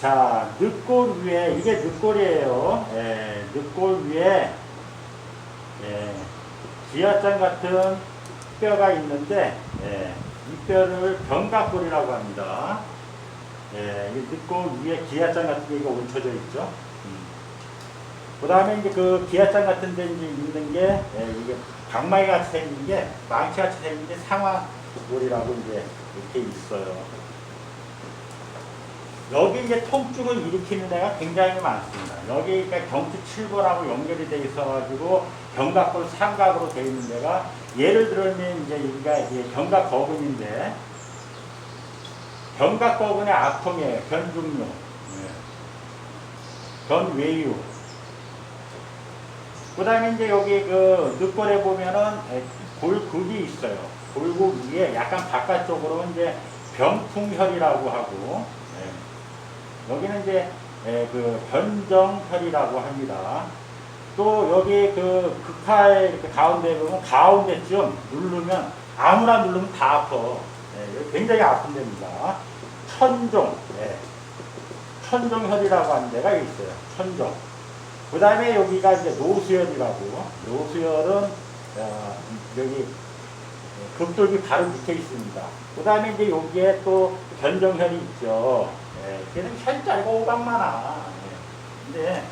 자, 늑골 위에, 이게 늑골이에요. 예, 늑골 위에, 예, 기아장 같은 뼈가 있는데, 예, 이 뼈를 견갑골이라고 합니다. 예, 이 늑골 위에 기아장 같은 게 이거 얹혀져 있죠. 그 다음에 이제 그 기아장 같은 데 이제 있는 게, 예, 이게 방망이 같이 생긴 게, 망치 같이 생긴 게 상화골이라고 이제 이렇게 있어요. 여기 이제 통증을 일으키는 데가 굉장히 많습니다. 여기 그러니까 경추 7번하고 연결이 돼 있어가지고 견갑골 삼각으로 되어 있는 데가 예를 들면 이제 여기가 이제 견갑 거근인데 견갑 거근의 아픔이에요. 견중류, 예. 견외유. 그 다음에 이제 여기 그 늑골에 보면은 에, 골극이 있어요. 골극 위에 약간 바깥쪽으로 이제 병풍혈이라고 하고 예. 여기는 이제 예, 그 변정혈이라고 합니다. 또 여기 그 극하의 이렇게 가운데 보면 가운데쯤 누르면 아무나 누르면 다 아파. 예, 굉장히 아픈 데입니다. 천종, 예. 천종혈이라고 하는 데가 있어요. 천종. 그 다음에 여기가 이제 노수혈이라고. 노수혈은 어, 여기 극돌기 바로 밑에 있습니다. 그 다음에 이제 여기에 또 변정혈이 있죠. 예, 걔는 혈자리가 오박 많아. 예. 근데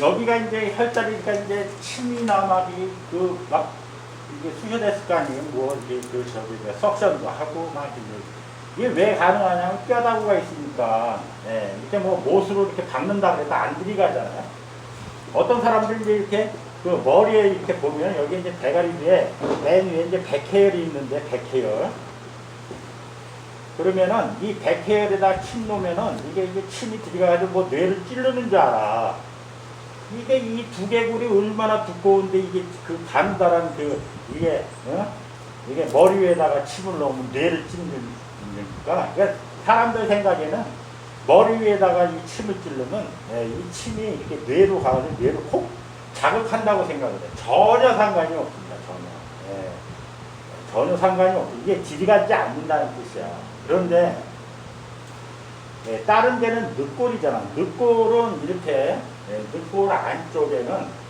여기가 이제 혈자리니까 이제 침이나 막이 그 막 이게 수혈했을 거 아니에요. 뭐 이게 그 저기 뭐 석션도 하고 막 이게 이게 왜 가능하냐면 뼈다구가 있으니까 예, 이렇게 뭐 못으로 이렇게 박는다 그래도 안 들이가잖아요. 어떤 사람들이 이제 이렇게 그 머리에 이렇게 보면 여기 이제 대가리 위에 맨 위에 이제 백해열이 있는데 백해열 그러면은 이 백해열에다 침 놓으면은 이게 이게 침이 들어가가지고 뭐 뇌를 찌르는 줄 알아. 이게 이 두개골이 얼마나 두꺼운데 이게 그 단단한 그 이게 어? 이게 머리 위에다가 침을 넣으면 뇌를 찌르는 거니까 그러니까 사람들 생각에는 머리 위에다가 이 침을 찌르면 예, 이 침이 이렇게 뇌로 가서 뇌를 콕 자극한다고 생각을 해. 전혀 상관이 없습니다. 전혀. 예. 전혀 상관이 없어. 이게 들이가지 않는다는 뜻이야. 그런데 예, 다른 데는 늑골이잖아. 늑골은 이렇게 예, 늑골 안쪽에는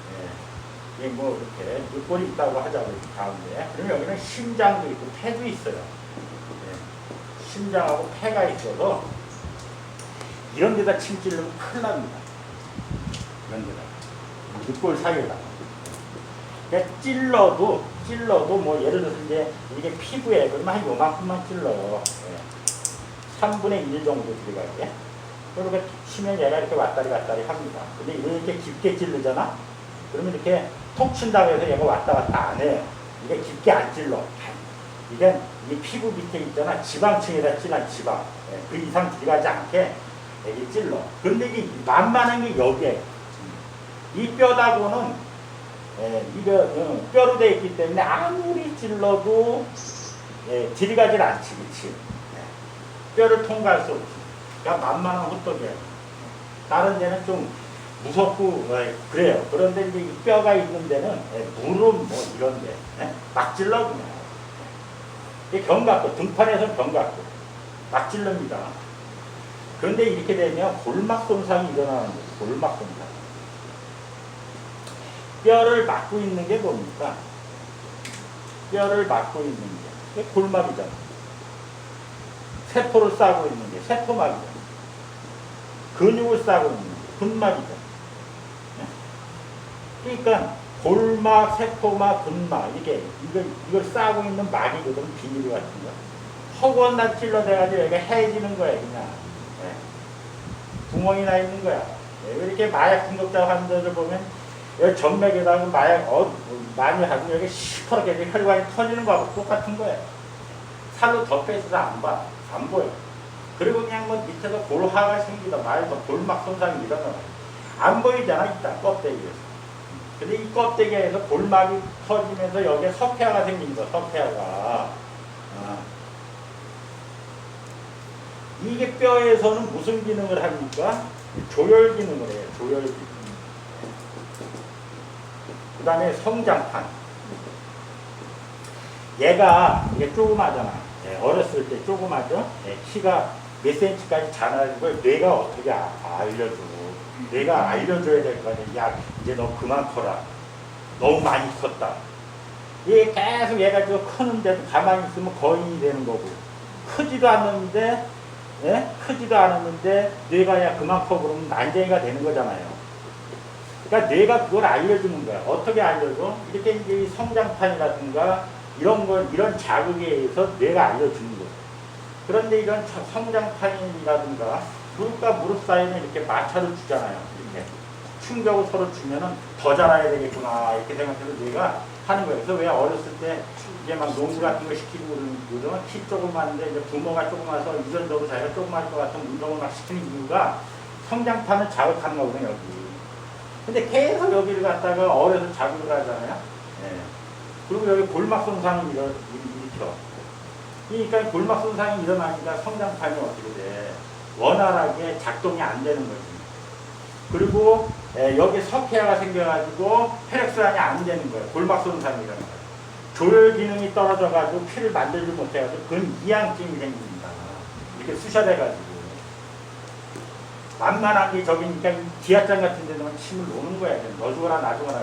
예, 뭐 이렇게 늑골이 있다고 하자고 가운데. 그러면 여기는 심장도 있고 폐도 있어요. 예, 심장하고 폐가 있어서 이런 데다 침 찌르면 큰일 납니다. 이런 데다. 늑골 사이에다. 그러니까 찔러도, 찔러도 뭐 예를 들어서 이제 이게 피부에 그러면 한 요만큼만 찔러요. 예. 3분의 1 정도 들어가게. 그렇게 치면 얘가 이렇게 왔다리 갔다리 합니다. 근데 이렇게 깊게 찌르잖아? 그러면 이렇게 톡 친다고 해서 얘가 왔다 갔다 안 해요. 이게 깊게 안 찔러. 이게 이 피부 밑에 있잖아. 지방층에다 찔한 지방. 예, 그 이상 들어가지 않게 여기 찔러. 근데 이게 만만한 게 여기에. 이 뼈다고는 예, 이거 어, 뼈로 되어 있기 때문에 아무리 찔러도 예, 들어가질 않지, 그치? 예, 뼈를 통과할 수 없지. 그러니까 만만한 호떡이야. 다른 데는 좀 무섭고 예, 그래요. 그런데 이제 이 뼈가 있는 데는 예, 무릎 뭐 이런 데, 예, 막 찔러 그냥. 이 견갑골, 등판에서 견갑골. 막 찔릅니다. 그런데 이렇게 되면 골막 손상이 일어나는 거예요. 골막 손상. 뼈를 막고 있는 게 뭡니까? 뼈를 막고 있는 게. 골막이잖아. 세포를 싸고 있는 게 세포막이잖아. 근육을 싸고 있는 게 근막이잖아. 네? 그러니까 골막, 세포막, 근막 이게 이걸 이걸 싸고 있는 막이거든 비닐 같은 거. 허구한 날 찔러대가지고 여기가 해지는 거야 그냥. 네. 구멍이 나 있는 거야. 네, 왜 이렇게 마약 중독자 환자들 보면 여기 정맥에다가 마약 어, 많이 하고 여기 시퍼렇게 혈관이 터지는 거하고 똑같은 거예요. 살로 덮여 있어서 안 봐. 안 보여. 그리고 그냥 뭐 밑에서 골화가 생기다 말도 골막 손상이 일어나. 안 보이잖아, 일단 껍데기에서. 근데 이 껍데기에서 골막이 터지면서 여기에 석회화가 생긴 거, 석회화가. 아. 이게 뼈에서는 무슨 기능을 합니까? 조열 기능을 해요, 조열 기능. 그 다음에 성장판. 얘가 이게 조그마잖아. 예, 어렸을 때 조그마죠? 예, 키가 몇 센치까지 자라는 걸 내가 어떻게 아- 알려줘. 내가 알려줘야 될 거 아니야. 야, 이제 너 그만 커라. 너무 많이 컸다. 얘 계속 얘가 저 크는데도 가만히 있으면 거인이 되는 거고. 크지도 않는데, 예? 크지도 않았는데, 내가 야 그만 커 그러면 난쟁이가 되는 거잖아요. 그러니까 내가 그걸 알려주는 거야. 어떻게 알려줘? 이렇게 이제 이 성장판이라든가 이런 걸, 이런 자극에 의해서 내가 알려주는 거야. 그런데 이런 저- 성장판이라든가 무릎과 무릎 사이는 이렇게 마찰을 주잖아요. 이렇게 충격을 서로 주면은 더 자라야 되겠구나 이렇게 생각해서 내가 하는 거예요. 그래서 왜 어렸을 때 이제 막 농구 같은 거 시키고 그러면 키 조그만데 이제 부모가 조그마서 유전적으로 자기가 조그마할 것 같은 운동을 막 시키는 이유가 성장판을 자극하는 거거든요 여기. 근데 계속 여기를 갖다가 어려서 자극을 하잖아요. 예. 그리고 여기 골막 손상이 일어, 일으켜. 그러니까 골막 손상이 일어나니까 성장판이 어떻게 돼? 원활하게 작동이 안 되는 거지. 그리고 에, 여기 석회화가 생겨가지고 혈액순환이 안 되는 거예요. 골막 손상이 일어나요. 조혈 기능이 떨어져가지고 피를 만들지 못해가지고 그건 이양증이 생깁니다. 이렇게 쑤셔대가지고. 만만한 게 저기니까 이 기아장 같은 데는 침을 놓는 거야. 그냥 너 죽어라 나 죽어라.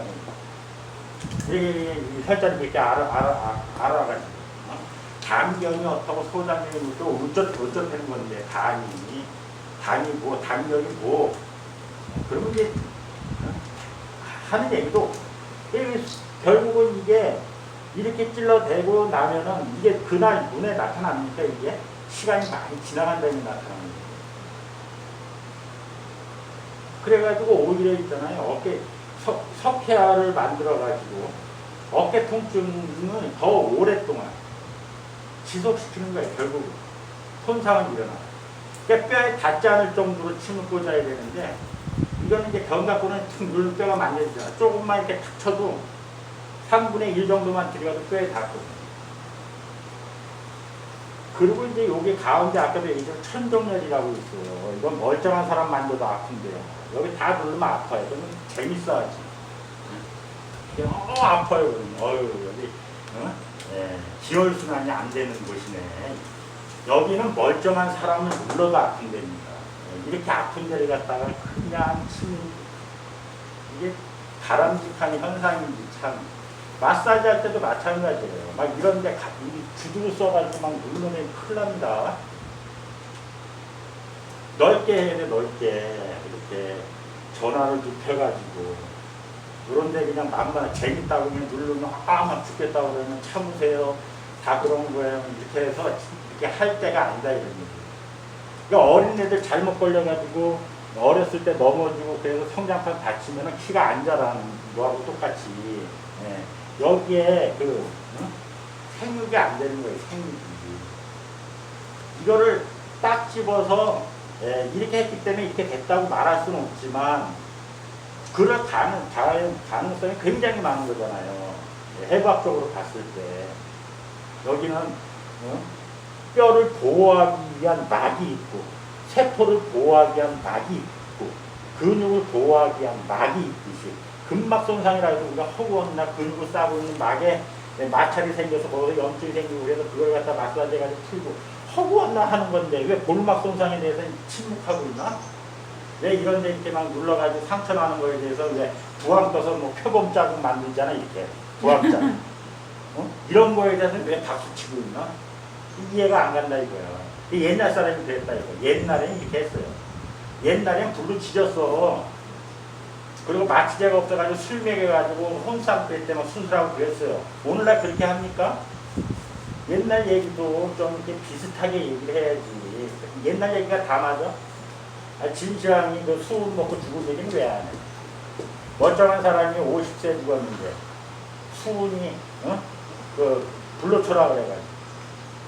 이게 혈자리 이렇게 알아, 알아, 아, 알아가지고. 어? 담경이 어떻고 소담경이 또 어쩌, 어쩌는 건데 담이 담이 뭐 담경이 뭐 그러면 이제 어? 하는 얘기도 결국은 이게 이렇게 찔러대고 나면은 이게 그날 눈에 나타납니까 이게 시간이 많이 지나간다는 나타나는 거예요. 그래가지고 오히려 있잖아요 어깨 석, 석회화를 만들어가지고 어깨 통증을 더 오랫동안 지속시키는 거예요 결국은 손상은 일어나요. 그러니까 뼈에 닿지 않을 정도로 침을 꽂아야 되는데 이거는 이제 툭 누른 뼈가 만들잖아. 조금만 이렇게 탁 쳐도 3분의 1 정도만 들어가도 뼈에 닿거든요. 그리고 이제 여기 가운데 아까도 얘기했지만 천정열이라고 있어요. 이건 멀쩡한 사람 만져도 아픈데요. 여기 다 누르면 아파요. 그러면 재밌어 하지. 그냥 어 아파요. 그러면 어유 여기 어? 예, 지혈순환이 안 되는 곳이네. 여기는 멀쩡한 사람을 눌러도 아픈 데입니다. 예, 이렇게 아픈 데를 갖다가 그냥 침 이게 바람직한 현상인지 참 마사지 할 때도 마찬가지예요. 막 이런 데 가- 이 주둥이 써가지고 막 누르면 큰일 납니다. 넓게 해야 돼, 넓게. 이렇게 전화를 눕혀가지고. 그런데 그냥 만만 재밌다고 그냥 누르면 아, 막 죽겠다고 그러면 참으세요. 다 그런 거예요. 이렇게 해서 이렇게 할 때가 아니다 이런 얘기. 그러니까 어린애들 잘못 걸려가지고 어렸을 때 넘어지고 그래서 성장판 다치면 키가 안 자라는 거하고 똑같이 예. 여기에 그 응? 생육이 안 되는 거예요 생육이 이거를 딱 집어서 예, 이렇게 했기 때문에 이렇게 됐다고 말할 수는 없지만 그럴 가능, 가능, 가능성이 굉장히 많은 거잖아요 예, 해부학적으로 봤을 때 여기는 어? 뼈를 보호하기 위한 막이 있고 세포를 보호하기 위한 막이 있고 근육을 보호하기 위한 막이 있듯이 근막 손상이라 해서 우리가 허구나 근육을 싸고 있는 막에 마찰이 생겨서 거기서 염증이 생기고 그래서 그걸 갖다 마사지 해가지고 풀고 허구나 하는 건데 왜 볼막 손상에 대해서 침묵하고 있나? 왜 이런 데 이렇게 막 눌러가지고 상처 나는 거에 대해서 왜 부항 떠서 뭐 표범 자국 만들잖아 이렇게 부항 자국 어? 이런 거에 대해서 왜 박수 치고 있나? 이해가 안 간다 이거야. 이 옛날 사람이 그랬다 이거. 옛날에는 이렇게 했어요. 옛날엔 불로 지졌어. 그리고 마취제가 없어가지고 술 먹여가지고 혼싸움 때막 순수하고 그랬어요. 오늘날 그렇게 합니까? 옛날 얘기도 좀 이렇게 비슷하게 얘기를 해야지. 옛날 얘기가 다 맞아? 아, 진시황이 그 수은 먹고 죽은 얘기는 왜 안 해? 멀쩡한 사람이 50세 죽었는데 수은이 어? 그 불로 쳐라 그래가지고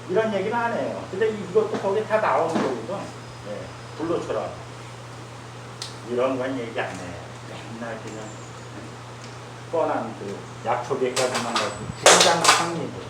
이런 얘기는 안 해요. 근데 이것도 거기 다 나오는 거거든. 예, 불로 쳐라. 이런 건 얘기 안 해. 맨날 그냥 뻔한 그 약초계까지만 가지고 상리들.